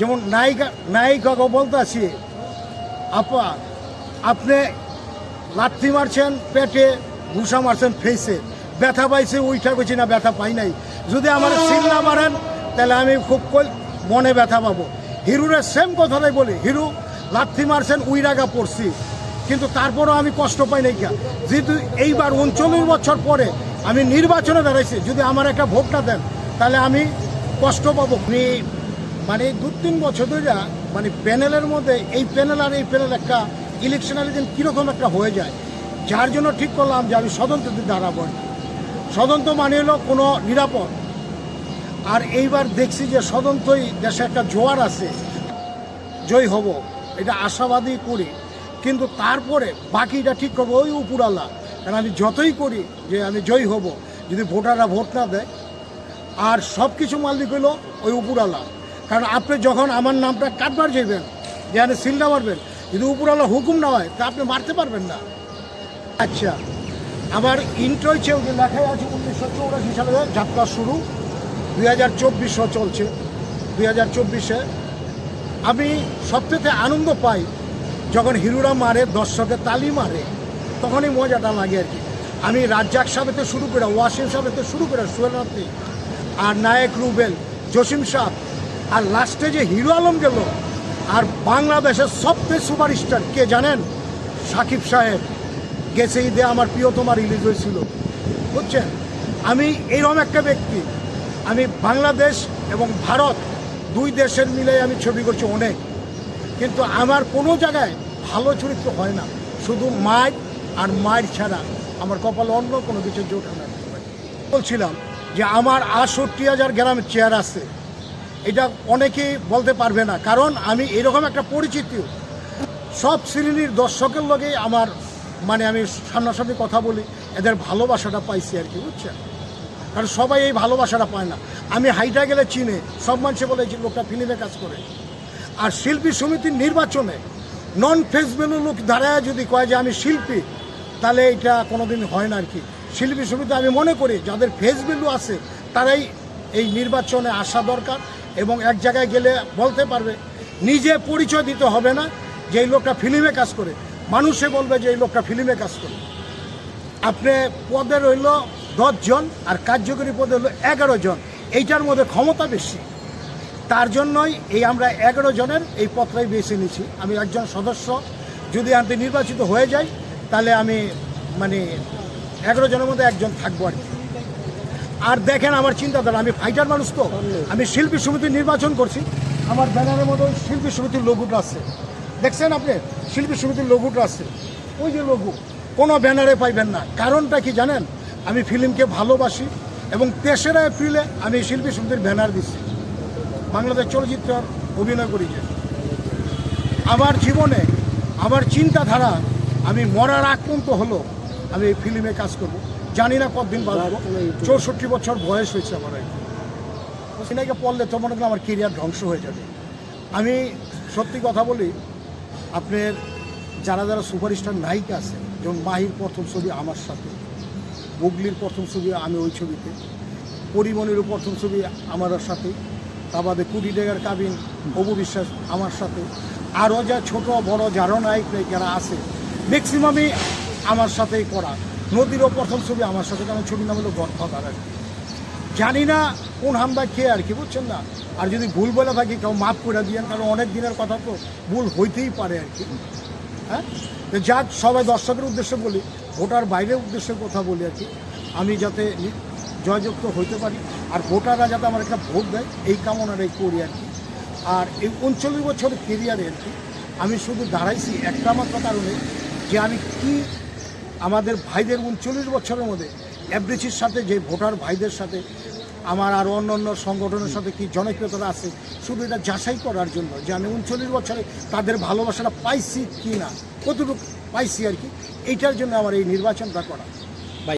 যেমন নায়িকা নায়িকাকে বলতে আছি, আপা, আপনি লাথি মারছেন পেটে, ঘুষা মারছেন ফেসে ব্যথা পাইছে ওইটা করছি না, ব্যথা পাই নাই। যদি আমার সিল না মারেন, তাহলে আমি খুব মনে ব্যথা পাবো। হিরুরের সেম কথাটাই বলি, হিরু লাথি মারছেন উই রাগা পড়ছি। কিন্তু তারপরও আমি কষ্ট পাই নাই কা যেহেতু এইবার উনচল্লিশ বছর পরে আমি নির্বাচনে দাঁড়াইছি, যদি আমার একটা ভোট না দেন, তাহলে আমি কষ্ট পাবো। মানে দু তিন বছর ধরে মানে প্যানেলের মধ্যে, এই প্যানেল আর এই প্যানেল একটা ইলেকশনের দিন কীরকম একটা হয়ে যায়, যার জন্য ঠিক করলাম যে আমি সদন্ততে দাঁড়াবো। সদন্ত মানে হলো কোনো নিরাপদ। আর এইবার দেখছি যে সদন্তই দেশে একটা জোয়ার আছে, জয় হব, এটা আশাবাদী করি। কিন্তু তারপরে বাকিটা ঠিক করব ওই উপরালা কারণ আমি যতই করি যে আমি জয় হব, যদি ভোটাররা ভোট না দেয়, আর সব কিছু মালিক হইল ওই উপরালা কারণ আপনি যখন আমার নামটা কাটবার যাইবেন, যেখানে সিলটা মারবেন, যদি উপরালা হুকুম না হয়, তা আপনি মারতে পারবেন না। আচ্ছা আমার ইন্ট্রোই যে লেখাই আছে, উনিশশো চৌরাশি সালে যাত্রা শুরু, দুই হাজার চব্বিশও চলছে। দুই হাজার চব্বিশে আমি সবথেকে আনন্দ পাই, যখন হিরুরা মারে, দর্শকে তালি মারে, তখনই মজাটা লাগে আর কি। আমি রাজ্জাক সাহেবেতে শুরু করে, ওয়াসিম সাহেবেতে শুরু করে, সোহেল আর নায়ক রুবেল, জসিম সাহ আর লাস্টে যে হিরো আলম গেল, আর বাংলাদেশের সবচেয়ে সুপারস্টার কে জানেন? সাকিব সাহেব। গেছে ঈদে আমার প্রিয়তমা রিলিজ হয়েছিল। বুঝছেন? আমি এইরকম একটা ব্যক্তি। আমি বাংলাদেশ এবং ভারত দুই দেশের মিলে আমি ছবি করছি অনেক। কিন্তু আমার কোনো জায়গায় ভালো চরিত্র হয় না। শুধু মায়ের আর মায়ের ছাড়া। আমার কপালে অন্য কোনো কিছু জোটে না বলছিলাম যে আমার আটষট্টি হাজার গ্রামের চেয়ার আছে। এটা অনেকেই বলতে পারবে না। কারণ আমি এরকম একটা পরিচিতি। সব শ্রেণির দর্শকের লগেই আমার মানে আমি সামনাসামনি কথা বলি, এদের ভালোবাসাটা পাইছি আর কি, বুঝছেন? কারণ সবাই এই ভালোবাসাটা পায় না। আমি হাইটা গেলে চিনে, সব মানুষে বলে যে লোকটা ফিল্মে কাজ করে। আর শিল্পী সমিতির নির্বাচনে নন ফেস ভ্যালু লোক দাঁড়ায় যদি কয় যে আমি শিল্পী, তাহলে এটা কোনোদিন হয় না আর কি। শিল্পী সমিতি আমি মনে করি, যাদের ফেস ভ্যালু আছে, তারাই এই নির্বাচনে আসা দরকার। এবং এক জায়গায় গেলে বলতে পারবে, নিজে পরিচয় দিতে হবে না যে এই লোকটা ফিল্মে কাজ করে। মানুষে বলবে যে এই লোকটা ফিল্মে কাজ করে। আপনি পদে রইল জন আর কার্যকরী পদে হলো এগারো জন। এইটার মধ্যে ক্ষমতা বেশি। তার জন্যই এই আমরা এগারো জনের এই পত্রাই বেছে নিয়েছি। আমি একজন সদস্য, যদি আনতে নির্বাচিত হয়ে যাই, তাহলে আমি মানে এগারো জনের মধ্যে একজন থাকব আর কি। আর দেখেন আমার চিন্তাধারা, আমি ফাইটার মানুষ তো। আমি শিল্পী সমিতি নির্বাচন করছি। আমার ব্যানারের মতো শিল্পী সমিতির লঘুটা আছে। দেখছেন আপনি? শিল্পী সমিতির লঘুটা আছে। ওই যে লঘু কোনো ব্যানারে পাইবেন না। কারণটা কি জানেন? আমি ফিল্মকে ভালোবাসি এবং তেসরা এপ্রিলে আমি শিল্পী সমিতির ব্যানার দিচ্ছি। বাংলাদেশ চলচ্চিত্র অভিনয় করি যে আমার জীবনে, আমার চিন্তাধারা, আমি মরার আক্রান্ত হলো আমি এই ফিল্মে কাজ করব। জানি না কতদিন বাঁচবো। চৌষট্টি বছর বয়স হয়েছে আমার আর কি। সিনেমাকে পড়লে তো মনে করেন আমার কেরিয়ার ধ্বংস হয়ে যাবে। আমি সত্যি কথা বলি আপনার যারা যারা সুপারস্টার নায়িকা আছে যেমন মাহির প্রথম ছবি আমার সাথে বুগলির প্রথম ছবি আমি ওই ছবিতে পরিমণিরও প্রথম ছবি আমার সাথে তা বাদে কুড়ি ডেগার কাবিন অবু বিশ্বাস আমার সাথে। আরও যা ছোট বড় যারও নায়ক নায়িকারা আছে ম্যাক্সিমামই আমার সাথেই করা। নদীরও প্রথম ছবি আমার সাথে, কারণ ছবির নাম হলো গডফাদার আর জানি না কোন হামদা খেয়ে আর কি, বুঝছেন না? আর যদি ভুল বলে থাকি, কেউ মাফ করে দিয়েন, কারণ অনেক দিনের কথা তো, ভুল হইতেই পারে আর কি। হ্যাঁ? তো যাক, সবাই দর্শকের উদ্দেশ্যে বলি, ভোটার বাইরের উদ্দেশ্যে কথা বলি আর কি। আমি যাতে জয়যুক্ত হইতে পারি, আর ভোটাররা যাতে আমার একটা ভোট দেয়, এই কামনাটাই করি আর কি। আর এই উনচল্লিশ বছরের কেরিয়ারে আর কি, আমি শুধু দাঁড়াইছি একটা মাত্র কারণে যে আমি কি আমাদের ভাইদের উনচল্লিশ বছরের মধ্যে এফডিসির সাথে, যে ভোটার ভাইদের সাথে, আমার আর অন্য অন্য সংগঠনের সাথে কি জনপ্রিয়তা আছে, শুধু এটা যাচাই করার জন্য যে আমি উনচল্লিশ বছরে তাদের ভালোবাসাটা পাইছি কি না, কতটুকু পাইছি আর কি এইটার জন্য আমার এই নির্বাচনটা করা।